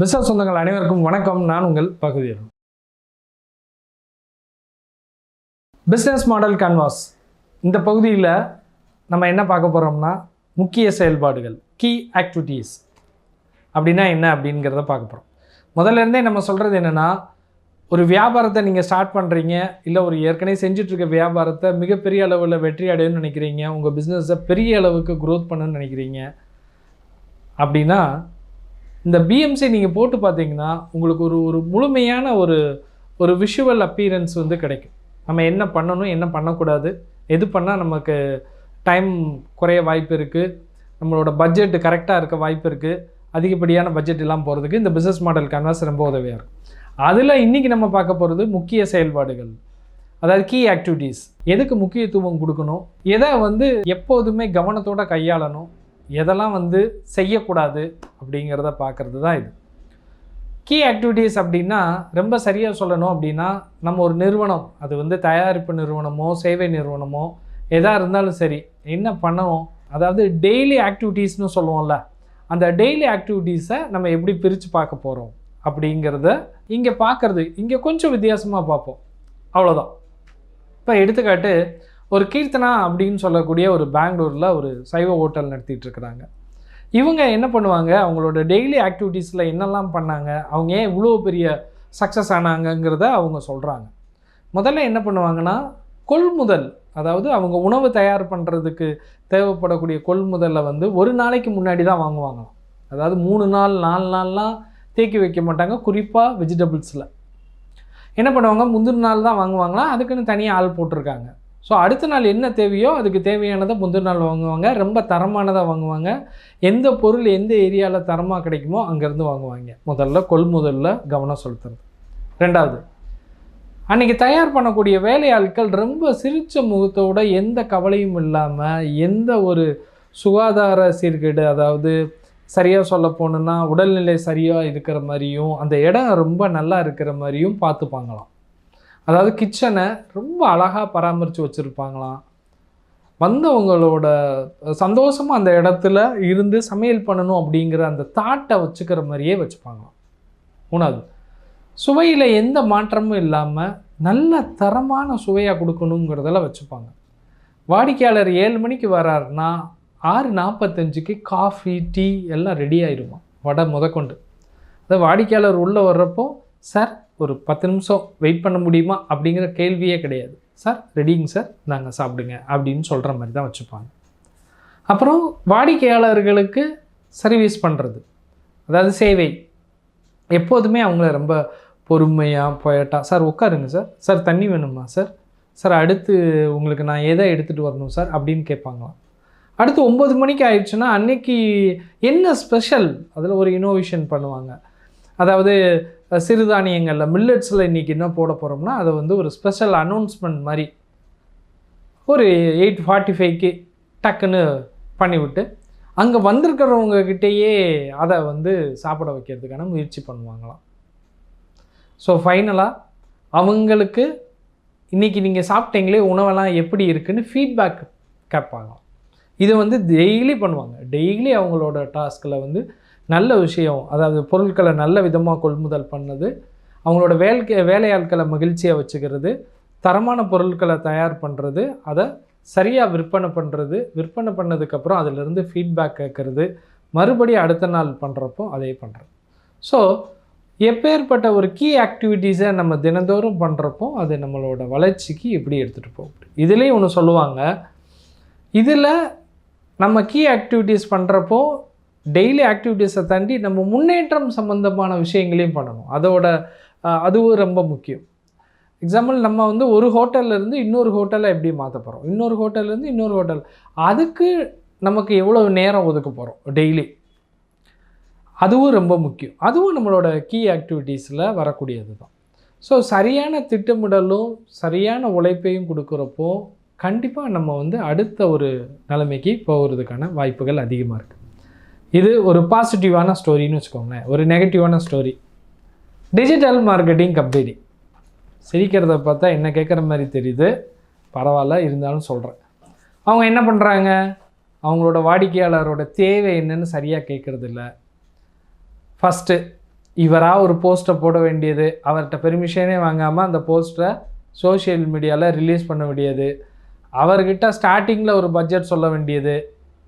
Business சொந்தங்கள் அனைவருக்கும் வணக்கம். நான் உங்கள் பகுதியில் பிஸ்னஸ் மாடல் கன்வாஸ் இந்த பகுதியில் நம்ம என்ன பார்க்க போகிறோம்னா முக்கிய செயல்பாடுகள் கீ ஆக்டிவிட்டீஸ் அப்படின்னா என்ன அப்படிங்கிறத பார்க்க போகிறோம் முதல்ல இருந்தே நம்ம சொல்கிறது என்னென்னா ஒரு வியாபாரத்தை நீங்கள் ஸ்டார்ட் பண்ணுறீங்க இல்லை ஒரு ஏற்கனவே செஞ்சிட்ருக்க வியாபாரத்தை மிகப்பெரிய அளவில் வெற்றி அடையணும்னு நினைக்கிறீங்க உங்கள் பிஸ்னஸை பெரிய அளவுக்கு க்ரோத் பண்ணணும்னு நினைக்கிறீங்க அப்படின்னா இந்த பிஎம்சி நீங்கள் போட்டு பார்த்தீங்கன்னா உங்களுக்கு ஒரு ஒரு முழுமையான ஒரு ஒரு விஷுவல் அப்பீரன்ஸ் வந்து கிடைக்கும். நம்ம என்ன பண்ணணும் என்ன பண்ணக்கூடாது எது பண்ணால் நமக்கு டைம் குறைய வாய்ப்பு இருக்குது நம்மளோட பட்ஜெட் கரெக்டாக இருக்க வாய்ப்பு இருக்குது அதிகப்படியான பட்ஜெட் எல்லாம் போகிறதுக்கு இந்த பிஸ்னஸ் மாடல் கேன்வாஸ் ரொம்ப உதவியாக இருக்கும். அதில் இன்றைக்கி நம்ம பார்க்க போகிறது முக்கிய செயல்பாடுகள். அதாவது கீ ஆக்டிவிட்டீஸ் எதுக்கு முக்கியத்துவம் கொடுக்கணும்? எதை வந்து எப்போதுமே கவனத்தோடு கையாளணும்? எதெல்லாம் வந்து செய்யக்கூடாது அப்படிங்கிறத பார்க்குறது தான் இது. கீ ஆக்டிவிட்டீஸ் அப்படின்னா ரொம்ப சரியாக சொல்லணும் அப்படின்னா நம்ம ஒரு நிறுவனம் அது வந்து தயாரிப்பு நிறுவனமோ சேவை நிறுவனமோ எதாக இருந்தாலும் சரி என்ன பண்ணணும் அதாவது டெய்லி ஆக்டிவிட்டீஸ்னு சொல்லுவோம்ல அந்த டெய்லி ஆக்டிவிட்டீஸை நம்ம எப்படி பிரித்து பார்க்க போகிறோம் அப்படிங்கிறத இங்கே பார்க்குறது. இங்கே கொஞ்சம் வித்தியாசமாக பார்ப்போம். அவ்வளோதான் இப்போ எடுத்துக்காட்டு ஒரு கீர்த்தனா அப்படின்னு சொல்லக்கூடிய ஒரு பெங்களூரில் ஒரு சைவ ஹோட்டல் நடத்திட்டு இருக்கிறாங்க. இவங்க என்ன பண்ணுவாங்க? அவங்களோட டெய்லி ஆக்டிவிட்டீஸில் என்னெல்லாம் பண்ணாங்க? அவங்க ஏன் இவ்வளோ பெரிய சக்ஸஸ் ஆனாங்கங்கிறத அவங்க சொல்கிறாங்க முதல்ல என்ன பண்ணுவாங்கன்னா கொள்முதல் அதாவது அவங்க உணவு தயார் பண்ணுறதுக்கு தேவைப்படக்கூடிய கொள்முதலை வந்து ஒரு நாளைக்கு முன்னாடி தான் வாங்குவாங்களாம். அதாவது மூணு நாள் நாலு நாள்லாம் தேக்கி வைக்க மாட்டாங்க குறிப்பாக வெஜிடபிள்ஸில் என்ன பண்ணுவாங்க? முந்தின நாள் தான் வாங்குவாங்களாம். அதுக்குன்னு தனியாக ஆள் போட்டிருக்காங்க. ஸோ அடுத்த நாள் என்ன தேவையோ அதுக்கு தேவையானதை முந்தின நாள் வாங்குவாங்க. ரொம்ப தரமானதாக வாங்குவாங்க. எந்த பொருள் எந்த ஏரியாவில் தரமாக கிடைக்குமோ அங்கேருந்து வாங்குவாங்க. முதல்ல கொள்முதலில் கவனம் செலுத்துறது. ரெண்டாவது அன்றைக்கி தயார் பண்ணக்கூடிய வேலையாட்கள் ரொம்ப சிரித்த முகத்தோட எந்த கவலையும் இல்லாமல் எந்த ஒரு சுகாதார சீர்கேடு அதாவது சரியாக சொல்ல போகணுன்னா உடல்நிலை சரியாக இருக்கிற மாதிரியும் அந்த இடம் ரொம்ப நல்லா இருக்கிற மாதிரியும் பார்த்துப்பாங்களாம். அதாவது கிச்சனை ரொம்ப அழகாக பராமரித்து வச்சுருப்பாங்களாம். வந்தவங்களோட சந்தோஷமாக அந்த இடத்துல இருந்து சமையல் பண்ணணும் அப்படிங்கிற அந்த தாட்டை வச்சுக்கிற மாதிரியே வச்சுப்பாங்களாம். மூணாவது சுவையில் எந்த மாற்றமும் இல்லாமல் நல்ல தரமான சுவையாக கொடுக்கணுங்கிறதெல்லாம் வச்சுப்பாங்க. வாடிக்கையாளர் ஏழு மணிக்கு வராருன்னா ஆறு நாற்பத்தஞ்சுக்கு காஃபி டீ எல்லாம் ரெடி ஆயிடுமா வடை முதற்கொண்டு. அதை வாடிக்கையாளர் உள்ளே வர்றப்போ சார் ஒரு பத்து நிமிஷம் வெயிட் பண்ண முடியுமா அப்படிங்கிற கேள்வியே கிடையாது. சார் ரெடிங்க சார். நாங்கள் சாப்பிடுங்க. அப்படின்னு சொல்கிற மாதிரி தான் வச்சுப்பாங்க. அப்புறம் வாடிக்கையாளர்களுக்கு சர்வீஸ் பண்ணுறது அதாவது சேவை. எப்போதுமே அவங்கள ரொம்ப பொறுமையாக போயட்டா சார் உட்காருங்க சார். சார் தண்ணி வேணுமா சார்? சார் அடுத்து உங்களுக்கு நான் எதை எடுத்துகிட்டு வரணும் சார்? அப்படின்னு கேட்பாங்களாம். அடுத்து ஒம்பது மணிக்கு ஆயிடுச்சுன்னா அன்னைக்கு என்ன ஸ்பெஷல் அதில் ஒரு இனோவேஷன் பண்ணுவாங்க. அதாவது சிறுதானியங்களில் மில்லட்ஸில் இன்றைக்கி என்ன போட போகிறோம்னா அதை வந்து ஒரு ஸ்பெஷல் அனௌன்ஸ்மெண்ட் மாதிரி ஒரு எயிட் ஃபார்ட்டி ஃபைவ்க்கு டக்குன்னு பண்ணிவிட்டு அங்கே வந்திருக்கிறவங்க கிட்டேயே அதை வந்து சாப்பிட வைக்கிறதுக்கான முயற்சி பண்ணுவாங்களாம். ஸோ ஃபைனலாக அவங்களுக்கு இன்றைக்கி நீங்கள் சாப்பிட்டீங்களே உணவெல்லாம் எப்படி இருக்குன்னு ஃபீட்பேக் கேட்பாங்களாம். இதை வந்து டெய்லி பண்ணுவாங்க. டெய்லி அவங்களோட டாஸ்கில் வந்து நல்ல விஷயம் அதாவது பொருட்களை நல்ல விதமாக கொள்முதல் பண்ணது அவங்களோட வேலைக்கு வேலையாட்களை மகிழ்ச்சியாக வச்சுக்கிறது தரமான பொருட்களை தயார் பண்ணுறது அதை சரியாக விற்பனை பண்ணுறது விற்பனை பண்ணதுக்கப்புறம் அதிலிருந்து ஃபீட்பேக் கேட்குறது மறுபடியும் அடுத்த நாள் பண்ணுறப்போ அதே பண்ணுறது ஸோ எப்பேற்பட்ட ஒரு கீ ஆக்டிவிட்டீஸை நம்ம தினந்தோறும் பண்ணுறப்போ அது நம்மளோட வளர்ச்சிக்கு எப்படி எடுத்துகிட்டு போகும் இதுலேயும் ஒன்று சொல்லுவாங்க. இதில் நம்ம கீ ஆக்டிவிட்டீஸ் பண்ணுறப்போ டெய்லி ஆக்டிவிட்டீஸை தாண்டி நம்ம முன்னேற்றம் சம்மந்தமான விஷயங்களையும் பண்ணணும். அதோட அதுவும் ரொம்ப முக்கியம். எக்ஸாம்பிள் நம்ம வந்து ஒரு ஹோட்டல்லேருந்து இன்னொரு ஹோட்டலை எப்படி மாற்ற போகிறோம் இன்னொரு ஹோட்டல்லேருந்து இன்னொரு ஹோட்டல் அதுக்கு நமக்கு எவ்வளோ நேரம் ஒதுக்க போகிறோம் டெய்லி அதுவும் ரொம்ப முக்கியம். அதுவும் நம்மளோட கீ ஆக்டிவிட்டீஸில் வரக்கூடியது தான் ஸோ சரியான திட்டமிடலும் சரியான உழைப்பையும் கொடுக்குறப்போ கண்டிப்பாக நம்ம வந்து அடுத்த ஒரு நிலைமைக்கு போகிறதுக்கான வாய்ப்புகள் அதிகமாக இருக்குது இது ஒரு பாசிட்டிவான ஸ்டோரின்னு வச்சுக்கோங்களேன். ஒரு நெகட்டிவான ஸ்டோரி டிஜிட்டல் மார்க்கெட்டிங் கம்பெனி சிரிக்கிறத பார்த்தா என்ன கேட்குற மாதிரி தெரியுது. பரவாயில்ல இருந்தாலும் சொல்கிறேன் அவங்க என்ன பண்ணுறாங்க அவங்களோட வாடிக்கையாளரோட தேவை என்னன்னு சரியாக கேட்குறதில்ல ஃபஸ்ட்டு இவராக ஒரு போஸ்ட்டை போட வேண்டியது. அவர்கிட்ட பெர்மிஷனே வாங்காமல் அந்த போஸ்ட்டை சோஷியல் மீடியாவில் ரிலீஸ் பண்ண வேண்டியது. அவர்கிட்ட ஸ்டார்டிங்கில் ஒரு பட்ஜெட் சொல்ல வேண்டியது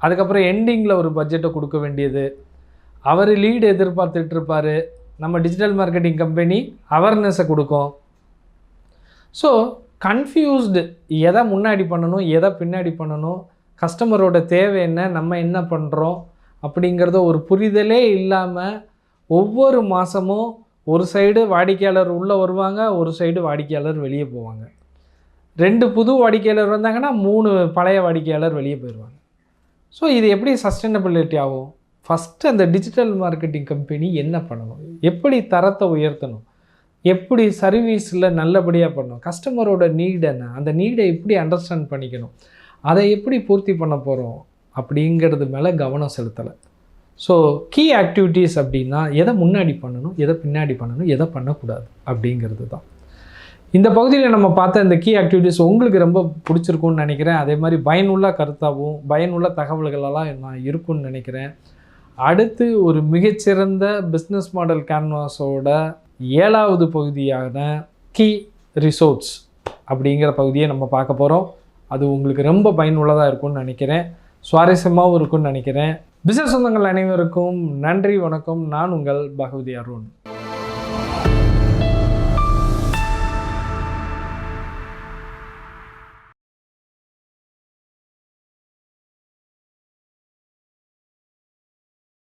அதுக்கப்புறம் எண்டிங்கில் ஒரு பட்ஜெட்டை கொடுக்க வேண்டியது. அவர் லீடு எதிர்பார்த்துட்டு இருப்பார். நம்ம டிஜிட்டல் மார்க்கெட்டிங் கம்பெனி அவேர்னஸை கொடுக்கும். ஸோ கன்ஃபியூஸ்டு எதை முன்னாடி பண்ணணும் எதை பின்னாடி பண்ணணும் கஸ்டமரோட தேவை என்ன நம்ம என்ன பண்ணுறோம் அப்படிங்கிறத ஒரு புரிதலே இல்லாமல் ஒவ்வொரு மாதமும் ஒரு சைடு வாடிக்கையாளர் உள்ளே வருவாங்க ஒரு சைடு வாடிக்கையாளர் வெளியே போவாங்க. ரெண்டு புது வாடிக்கையாளர் வந்தாங்கன்னா மூணு பழைய வாடிக்கையாளர் வெளியே போயிடுவாங்க. ஸோ இது எப்படி சஸ்டைனபிலிட்டி ஆகும்? ஃபஸ்ட்டு அந்த டிஜிட்டல் மார்க்கெட்டிங் கம்பெனி என்ன பண்ணணும்? எப்படி தரத்தை உயர்த்தணும்? எப்படி சர்வீஸில் நல்லபடியாக பண்ணணும்? கஸ்டமரோட நீட் என்ன? அந்த நீடை எப்படி அண்டர்ஸ்டாண்ட் பண்ணிக்கணும்? அதை எப்படி பூர்த்தி பண்ண போகிறோம் அப்படிங்கிறது மேலே கவனம் செலுத்தலை. ஸோ கீ ஆக்டிவிட்டீஸ் அப்படின்னா எதை முன்னாடி பண்ணணும்? எதை பின்னாடி பண்ணணும்? எதை பண்ணக்கூடாது? அப்படிங்கிறது தான். இந்த பகுதியில் நம்ம பார்த்த இந்த கீ ஆக்டிவிட்டீஸ் உங்களுக்கு ரொம்ப பிடிச்சிருக்கும்னு நினைக்கிறேன். அதே மாதிரி பயனுள்ள கருத்தாகவும் பயனுள்ள தகவல்களெல்லாம் நான் இருக்கும்னு நினைக்கிறேன். அடுத்து ஒரு மிகச்சிறந்த பிஸ்னஸ் மாடல் கேன்வாஸோட ஏழாவது பகுதியான கீ ரிசோர்ட்ஸ் அப்படிங்கிற பகுதியை நம்ம பார்க்க போகிறோம் அது உங்களுக்கு ரொம்ப பயனுள்ளதாக இருக்கும்னு நினைக்கிறேன். சுவாரஸ்யமாகவும் இருக்கும்னு நினைக்கிறேன். பிசினஸ் சொந்தங்கள் அனைவருக்கும் நன்றி வணக்கம். நான் உங்கள் பகவதி அருண்.